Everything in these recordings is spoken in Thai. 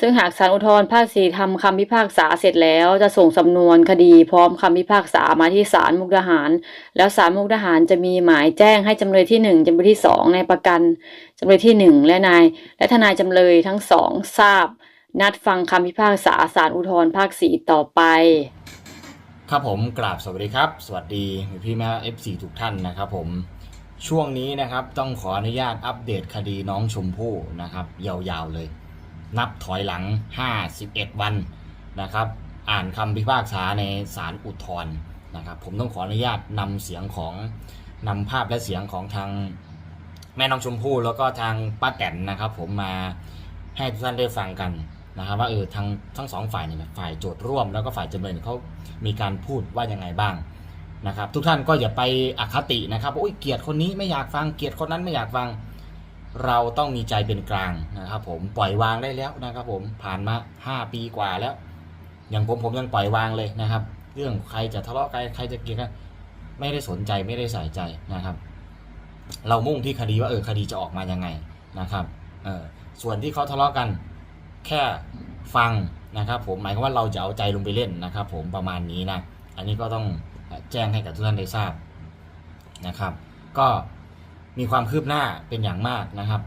ซึ่งหากศาลอุทธรณ์ภาคสี่ทำคำพิพากษาเสร็จแล้ว จะส่งสำนวนคดีพร้อมคำพิพากษามาที่ศาลมุกดาหาร แล้วศาลมุกดาหารจะมีหมายแจ้งให้จำเลยที่หนึ่งจำเลยที่สองในายประกันจำเลยที่หนึ่งและนาย และทนายจำเลยทั้งสองทราบ นัดฟังคำพิพากษาศาลอุทธรณ์ภาคสี่ต่อไป ครับผมกราบสวัสดีครับ สวัสดีพี่แม่ F4 ทุกท่านนะครับผมช่วงนี้นะครับต้องขออนุญาตอัปเดตคดีน้องชมพู่นะครับ ยาวๆเลย นับถอยหลัง 51 วันนะครับ อ่านคำพิพากษาในศาลอุทธรณ์นะครับ ผมต้องขออนุญาตนำเสียงของนำภาพและเสียงของทางแม่น้องชมพู่แล้วก็ทางป้าแตนนะครับ ผมมาให้ทุกท่านได้ฟังกันนะครับ ว่าเออทั้งทั้งสองฝ่ายเนี่ยฝ่ายโจทย์ร่วม แล้วก็ฝ่ายจำเลยเขามีการพูดว่ายังไงบ้างนะครับ ทุกท่านก็อย่าไปอคตินะครับว่าโอ้ยเกลียดคนนี้ไม่อยากฟังเกลียดคนนั้นไม่อยากฟัง เราต้องมีใจเป็นกลางนะครับ ผมปล่อยวางได้แล้วนะครับ ผมผ่านมา 5 ปีกว่าแล้ว อย่างผมผมยังปล่อยวางเลยนะครับ เรื่องใครจะทะเลาะกันใครจะเกลียดกันไม่ได้สนใจไม่ได้ใส่ใจนะครับ เรามุ่งที่คดีว่าเออคดีจะออกมายังไงนะครับเออส่วนที่เขาทะเลาะกันแค่ฟังนะครับผมหมายความว่าเราจะเอาใจลงไปเล่นนะครับ ผมประมาณนี้นะอันนี้ก็ต้องแจ้งให้กับทุกท่านได้ทราบนะครับ ก็ มีความคืบหน้าเป็นอย่างมากนะครับ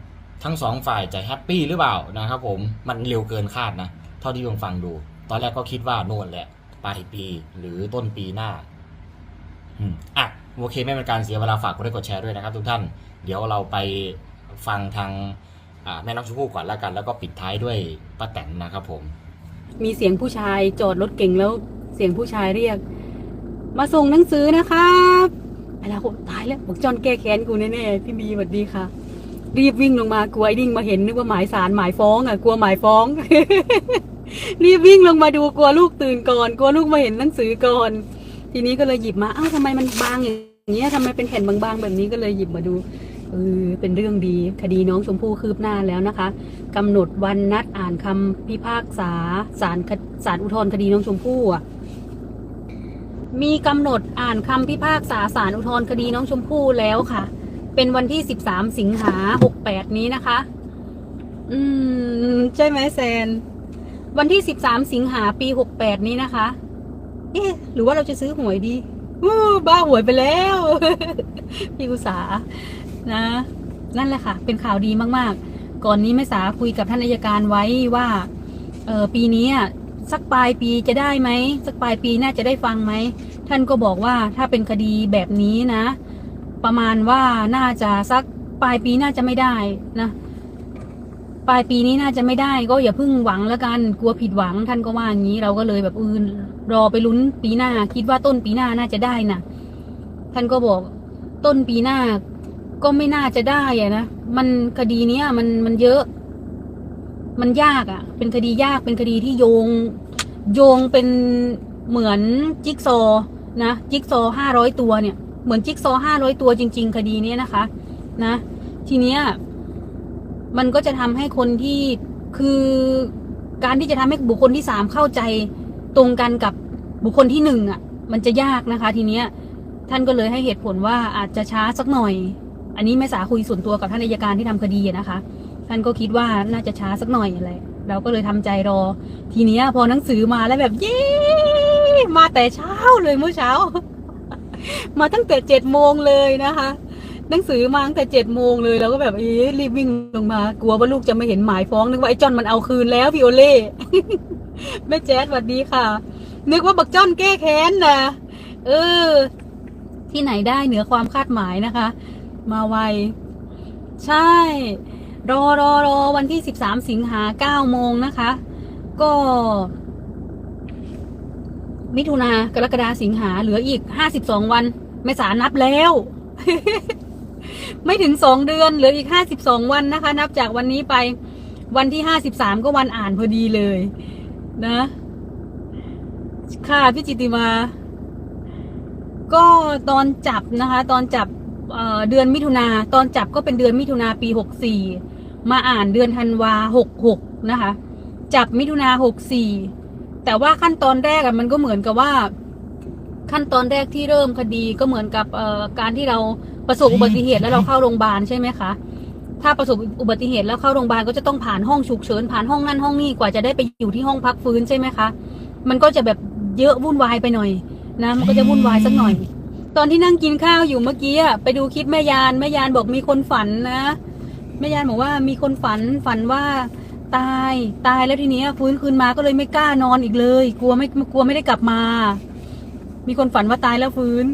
ทั้งสองฝ่ายจะแฮปปี้หรือเปล่านะครับผมมันเร็วเกินคาดนะ เท่าที่ผมฟังดู ตอนแรกก็คิดว่าโน่นแหละปลายปีหรือต้นปีหน้าอืมอะโอเคไม่เป็นการเสียเวลาฝากกดไลค์กดแชร์ด้วยนะครับทุกท่าน เดี๋ยวเราไปฟังทางแม่น้องชมพู่ก่อนล้วกัน แล้วก็ปิดท้ายด้วยป้าแตนนะครับผม มีเสียงผู้ชายจอดรถเก่งแล้วเสียงผู้ชายเรียก มาส่งหนังสือนะครับ ไปแล้วผมตายแล้วบอกจอนแก้แค้นกูแน่ๆพี่บีสวัสดีค่ะ รีบวิ่งลงมากลัวไอ้ดิ้งมาเห็นนึกว่าหมายสารหมายฟ้องอะกลัวหมายฟ้อง รีบวิ่งลงมาดูกลัวลูกตื่นก่อน กลัวลูกมาเห็นหนังสือก่อน ทีนี้ก็เลยหยิบมาอ้าวทำไมมันบางอย่างเงี้ยทำไมเป็นแผ่นบางๆแบบนี้ก็เลยหยิบมาดูเออเป็นเรื่องดีคดีน้องชมพู่คืบหน้าแล้วนะคะกำหนดวันนัดอ่านคำพิพากษาศาลคศาลอุทธรณ์คดีน้องชมพู่อะ มีกำหนดอ่านคำพิพากษาศาลอุทธรณ์คดีน้องชมพู่แล้วค่ะ เป็นวันที่ 13 สิงหา68 นี้นะคะ อืม ใช่ไหมแซน วันที่ 13 สิงหาปี 68 นี้นะคะ เอ๊ะ หรือว่าเราจะซื้อหวยดีบ้าหวยไปแล้ว พี่กุษานะ นั่นแหละค่ะ เป็นข่าวดีมากๆ ก่อนนี้แม่สาคุยกับท่านอัยการไว้ว่า เออปีนี้อะ สักปลายปีจะได้ไหมสักปลายปีน่าจะได้ฟังไหมท่านก็บอกว่าถ้าเป็นคดีแบบนี้นะ ประมาณว่าน่าจะสักปลายปีน่าจะไม่ได้นะปลายปีนี้น่าจะไม่ได้ก็อย่าเพิ่งหวังแล้วกันกลัวผิดหวังท่านก็ว่าอย่างนี้ เราก็เลยแบบอื่นรอไปลุ้นปีหน้า คิดว่าต้นปีหน้าน่าจะได้นะท่านก็บอก ต้นปีหน้าก็ไม่น่าจะได้อะนะมันคดีเนี้ยมันมันเยอะ มันยากอะ่ะ เป็นคดียากเป็นคดีที่โยง โยงเป็นเหมือนจิ๊กซอนะจิ๊กซอห้าร้อยตัวเนี่ยเหมือนจิ๊กซอห้าร้อยตัวจริง ๆ คดีเนี้ยนะคะ นะ ทีเนี้ยมันก็จะทำให้คนที่คือการที่จะทำให้บุคคลที่สามเข้าใจตรงกันกับบุคคลที่หนึ่งอะ มันจะยากนะคะ ทีเนี้ย ท่านก็เลยให้เหตุผลว่าอาจจะช้าสักหน่อย อันนี้แม่สาคุยส่วนตัวกับท่านอัยการที่ทำคดีนะคะ ท่านก็คิดว่าน่าจะช้าสักหน่อยอะไร เราก็เลยทำใจรอ ทีนี้พอหนังสือมาแล้วแบบเย้มาแต่เช้าเลยเมื่อเช้า มาตั้งแต่เจ็ดโมงเลยนะคะ หนังสือมาตั้งแต่เจ็ดโมงเลยเราก็แบบเอ๊ะรีบวิ่งลงมา กลัวว่าลูกจะไม่เห็นหมายฟ้องนึกว่าไอ้จอนมันเอาคืนแล้วพี่โอเล่แม่แจ๊ดสวัสดีค่ะ นึกว่าบักจอนแก้แค้นนะเออ ที่ไหนได้เหนือความคาดหมายนะคะ มาไว ใช่ รอรอรอวันที่สิบสามสิงหาเก้าโมงนะคะ ก็ มิถุนากรกฎาสิงหาเหลืออีกห้าสิบสองวันไม่สานับแล้ว ไม่ถึงสองเดือนเหลืออีกห้าสิบสองวันนะคะ นับจากวันนี้ไป วันที่ห้าสิบสามก็วันอ่านพอดีเลย นะ ค่ะพี่จิติมา ก็ตอนจับนะคะ ตอนจับ เอ่อเดือนมิถุนาตอนจับก็เป็นเดือนมิถุนาปีหกสี่มาอ่านเดือนธันวาหกหกนะคะ จับมิถุนาหกสี่แต่ว่าขั้นตอนแรกอะมันก็เหมือนกับว่า ขั้นตอนแรกที่เริ่มคดีก็เหมือนกับเอ่อการที่เราประสบอุบัติเหตุแล้วเราเข้าโรงพยาบาลใช่ไหมคะถ้าประสบอุบัติเหตุแล้วเข้าโรงพยาบาลก็จะต้องผ่านห้องฉุกเฉินผ่านห้องนั่นห้องนี่กว่าจะได้ไปอยู่ที่ห้องพักฟื้นใช่ไหมคะ มันก็จะแบบเยอะวุ่นวายไปหน่อยนะ มันก็จะวุ่นวายสักหน่อย ตอนที่นั่งกินข้าวอยู่เมื่อกี้อะไปดูคลิปแม่ยานแม่ยานบอกมีคนฝันนะแม่ยานบอกว่ามีคนฝันฝันว่าตายตายแล้วทีเนี้ยฟื้นคืนมาก็เลยไม่กล้านอนอีกเลย กลัวไม่กลัวไม่ได้กลับมา มีคนฝันว่าตายแล้วฟื้น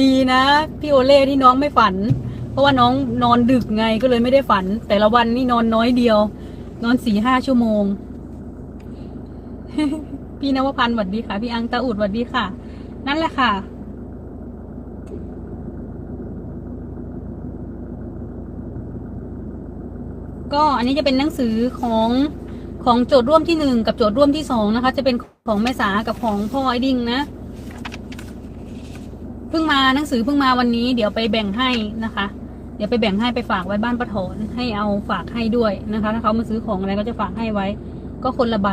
ดีนะพี่โอเล่ที่น้องไม่ฝัน เพราะว่าน้องนอนดึกไงก็เลยไม่ได้ฝัน แต่ละวันนี่นอนน้อยเดียว นอนสี่ห้าชั่วโมง พี่นวพันธ์สวัสดีค่ะ พี่อังตาอุดสวัสดีค่ะ นั่นแหละค่ะ ก็อันนี้จะเป็นหนังสือของของโจทย์ร่วมที่หนึ่งกับโจทย์ร่วมที่สองนะคะ จะเป็นของแม่สากับของพ่อไอดิ้งนะเพิ่งมาหนังสือเพิ่งมาวันนี้ เดี๋ยวไปแบ่งให้นะคะ เดี๋ยวไปแบ่งให้ไปฝากไว้บ้านประถอนให้เอาฝากให้ด้วยนะคะ ถ้าเขามาซื้อของอะไรก็จะฝากให้ไว้ ก็คนละใบ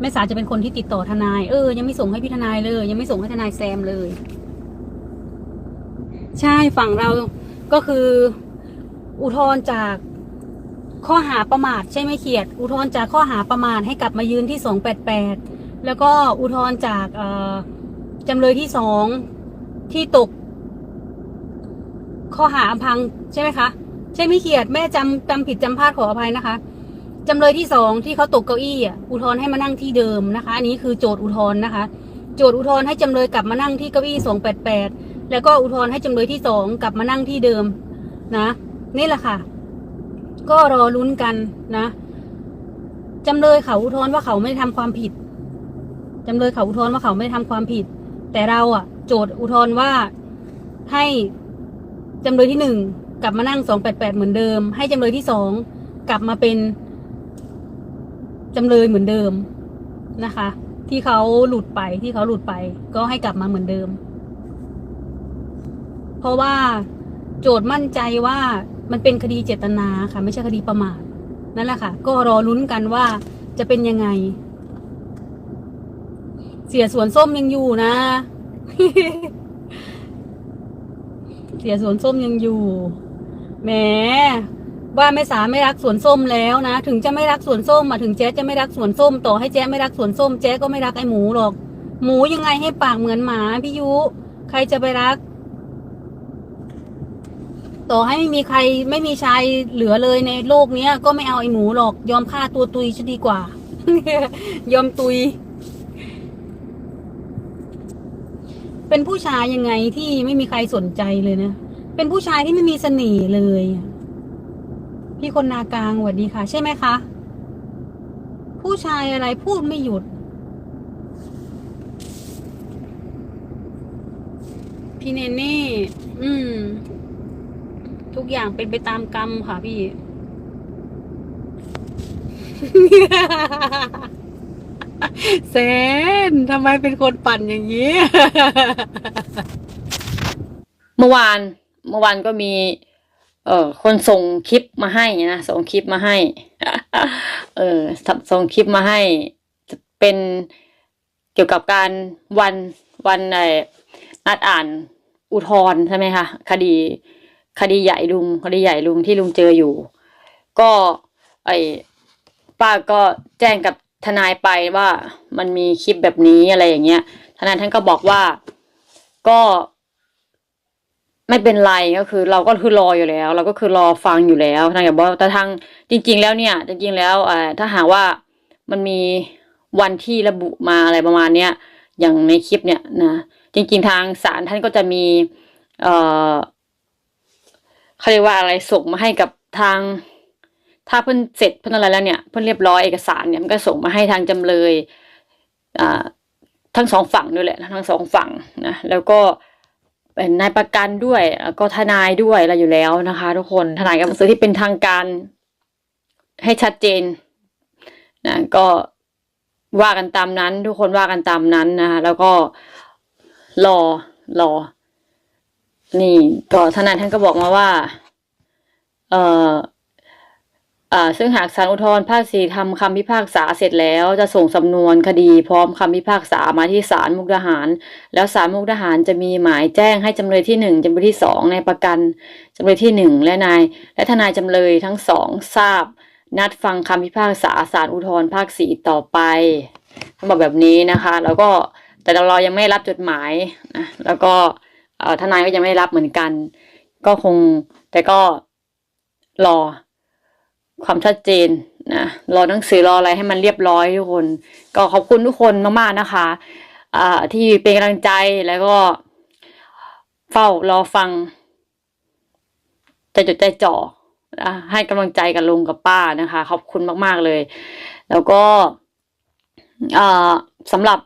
แม่สาจะเป็นคนที่ติดต่อทนาย เออ ยังไม่ส่งให้พี่ทนายเลย ยังไม่ส่งให้ทนายแซมเลย ใช่ฝั่งเราก็คือ อุทธรณ์จากข้อหาประมาทใช่ไหมเขียด อุทธรณ์จากข้อหาประมาทให้กลับมายืนที่สองแปดแปดแล้วก็อุทธรณ์จากเอจำเลยที่สองที่ตก ข้อหาอำพังใช่ไหมคะ ใช่ไหมเขียดแม่จำจำผิดจำพลาดขออภัยนะคะ จำเลยที่สองที่เขาตกเก้าอี้อุทธรณ์ให้มานั่งที่เดิมนะคะ อันนี้คือโจทย์อุทธรณ์นะคะ โจทย์อุทธรณ์ให้จำเลยกลับมานั่งที่เก้าอี้สองแปดแปดแล้วก็อุทธรณ์ให้จำเลยที่สองกลับมานั่งที่เดิมนะนี่แหละค่ะ ก็รอลุ้นกันนะจำเลยเขาอุทธรณ์ว่าเขาไม่ได้ทำความผิดจำเลยเขาอุทธรณ์ว่าเขาไม่ได้ทำความผิด แต่เราอะ โจทย์อุทธรณ์ว่าให้จำเลยที่หนึ่งกลับมานั่งสองแปดแปดเหมือนเดิม ให้จำเลยที่สองกลับมาเป็น จำเลยเหมือนเดิมนะคะ ที่เขาหลุดไปที่เขาหลุดไป ก็ให้กลับมาเหมือนเดิม เพราะว่าโจทย์มั่นใจว่ามันเป็นคดีเจตนาค่ะ ไม่ใช่คดีประมาทนั่นแหละค่ะ ก็รอลุ้นกันว่าจะเป็นยังไง เสียสวนส้มยังอยู่นะ เสียสวนส้มยังอยู่แหม ว่าแม่สาไม่รักสวนส้มแล้วนะ ถึงจะไม่รักสวนส้มมาถึงแจ๊จะไม่รักสวนส้ม ต่อให้แจ๊ไม่รักสวนส้มแจ๊ก็ไม่รักไอ้หมูหรอก หมูยังไงให้ปากเหมือนหมาพี่ยุ ใครจะไปรัก ต่อให้ไม่มีใครไม่มีชายเหลือเลยในโลกเนี้ย ก็ไม่เอาไอ้หมูหรอก ยอมฆ่าตัวตุยจะดีกว่า ยอมตุย เป็นผู้ชายยังไงที่ไม่มีใครสนใจเลยนะเป็นผู้ชายที่ไม่มีเสน่ห์เลยอะ พี่คนนากลางสวัสดีค่ะ ใช่ไหมคะ ผู้ชายอะไรพูดไม่หยุด พี่เนเน่อืม ทุกอย่างเป็นไปตามกรรมค่ะพี่ เซนทำไมเป็นคนปั่นอย่างนี้ เมื่อวาน เมื่อวานก็มี เออคนส่งคลิปมาให้นะส่งคลิปมาให้ เออสส่งคลิปมาให้ จะเป็นเกี่ยวกับการวันวันไอ้นัดอ่านอุทธรณ์ใช่ไหมคะคดี คดีใหญ่ลุงคดีใหญ่ลุงที่ลุงเจออยู่ ก็ไอป้าก็แจ้งกับทนายไปว่ามันมีคลิปแบบนี้อะไรอย่างเงี้ย ทนายท่านก็บอกว่าก็ ไม่เป็นไรก็คือ เราก็คือรออยู่แล้ว เราก็คือรอฟังอยู่แล้วทางอย่างบอกแต่ทางจริง ๆ แล้วเนี่ย จริง ๆ แล้วเออถ้าหากว่ามันมีวันที่ระบุมาอะไรประมาณเนี้ยอย่างในคลิปเนี่ยนะจริง ๆ ทางศาลท่านก็จะมี เอ่อเขาเรียกว่าอะไรส่งมาให้กับทาง ถ้าเพิ่นเสร็จเพิ่นอะไรแล้วเนี่ยเพิ่นเรียบร้อยเอกสารเนี่ยมันก็ส่งมาให้ทางจำเลยอ่าทั้งสองฝั่งด้วยแหละทั้งสองฝั่งนะแล้วก็ เป็นนายประกันด้วยก็ทนายด้วยอะไรอยู่แล้วนะคะ ทุกคนทนายกับหนังสือที่เป็นทางการให้ชัดเจนนะก็ว่ากันตามนั้น ทุกคนว่ากันตามนั้นนะคะแล้วก็รอรอ นี่ก็ทนายท่านก็บอกมาว่า เอ่ออ่า ซึ่งหากศาลอุทธรณ์ภาคสี่ทำคำพิพากษาเสร็จแล้วจะส่งสำนวนคดีพร้อมคำพิพากษามาที่ศาลมุกดาหาร แล้วศาลมุกดาหารจะมีหมายแจ้งให้จำเลยที่หนึ่งจำเลยที่สองในประกันจำเลยที่หนึ่งและนาย และทนายจำเลยทั้งสองทราบ นัดฟังคำพิพากษาศาลอุทธรณ์ภาคสี่ต่อไปเขาบอกแบบนี้นะคะ แล้วก็แต่เรายังไม่รับจดหมายนะแล้วก็ทนายก็ยังไม่รับเหมือนกัน ก็คงแต่ก็รอ ความชัดเจนนะรอหนังสือรออะไรให้มันเรียบร้อยทุกคน ก็ขอบคุณทุกคนมากๆนะคะอ่าที่เป็นกำลังใจแล้วก็ เฝ้ารอฟังใจจดใจจ่อให้กำลังใจกับลุงกับป้านะคะ ขอบคุณมาก ๆเลย แล้วก็สำหรับ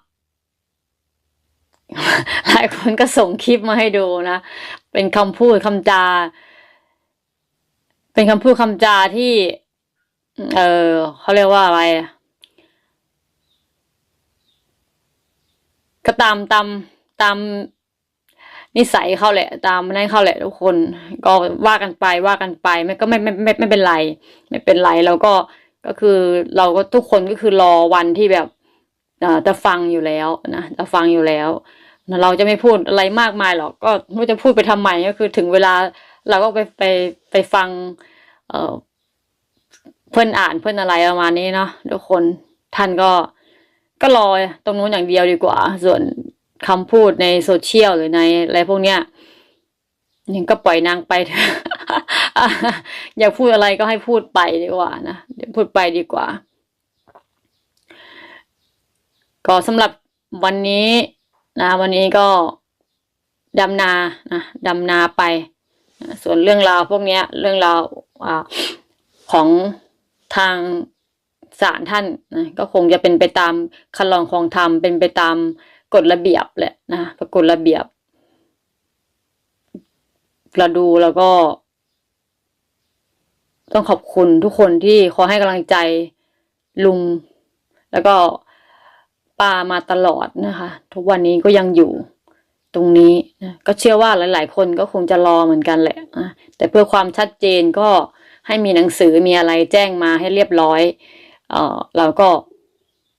หลายคนก็ส่งคลิปมาให้ดูนะ เป็นคำพูดคำจา เป็นคำพูดคำจาที่ เออเขาเรียกว่าอะไรอะก็ตามตามตามนิสัยเขาแหละ ตามนั่นเขาแหละทุกคน ก็ว่ากันไปว่ากันไปไม่ก็ไม่ไม่ไม่ไม่เป็นไร ไม่เป็นไรแล้วก็ก็คือเราก็ทุกคนก็คือรอวันที่แบบเอ่อจะฟังอยู่แล้วนะจะฟังอยู่แล้ว เราจะไม่พูดอะไรมากมายหรอกก็ไม่จะพูดไปทำไมก็คือถึงเวลาเราก็ไปไปไปฟัง เอ่อ เพื่อนอ่านเพื่อนอะไรประมาณนี้เนาะทุกคนท่านก็ก็รอตรงนู้นอย่างเดียวดีกว่า ส่วนคำพูดในโซเชียลหรือในอะไรพวกเนี้ยยังก็ปล่อยนางไปเถอะอยากพูดอะไรก็ให้พูดไปดีกว่านะเดี๋ยวพูดไปดีกว่า ก็สำหรับวันนี้นะ วันนี้ก็ดำนานะดำนาไป ส่วนเรื่องราวพวกเนี้ยเรื่องราวอของ ทางศาลท่านนะก็คงจะเป็นไปตามคันลองของธรรมเป็นไปตามกฎระเบียบแหละนะกฎระเบียบเราดูแล้วก็ ต้องขอบคุณทุกคนที่คอยให้กำลังใจลุง แล้วก็ป้ามาตลอดนะคะ ทุกวันนี้ก็ยังอยู่ตรงนี้นะก็เชื่อว่าหลาย ๆ คนก็คงจะรอเหมือนกันแหละนะแต่เพื่อความชัดเจนก็ ให้มีหนังสือมีอะไรแจ้งมาให้เรียบร้อย เออเราก็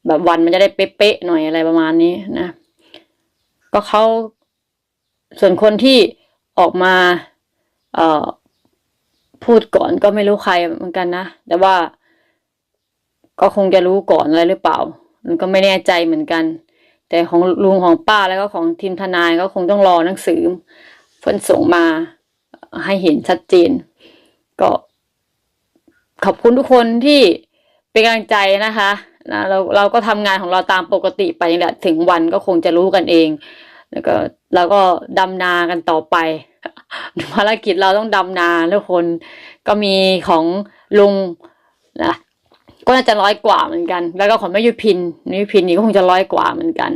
แบบวันมันจะได้เป๊ะๆหน่อยอะไรประมาณนี้นะ ก็เขาส่วนคนที่ออกมาเอ่อพูดก่อนก็ไม่รู้ใครเหมือนกันนะ แต่ว่าก็คงจะรู้ก่อนอะไรหรือเปล่า มันก็ไม่แน่ใจเหมือนกัน แต่ของลุงของป้าแล้วก็ของทีมทนายก็คงต้องรอหนังสือเพิ่นส่งมาให้เห็นชัดเจน ก็ ขอบคุณทุกคนที่เป็นกำลังใจนะคะนะเราเราก็ทำงานของเราตามปกติไปแหละถึงวันก็คงจะรู้กันเอง แล้วก็เราก็ดำนากันต่อไป ภารกิจเราต้องดำนาทุกคนก็มีของลุงนะก็น่าจะร้อยกว่าเหมือนกัน แล้วก็ของแม่ยุพินแม่ยุพินนี่ก็คงจะร้อยกว่าเหมือนกัน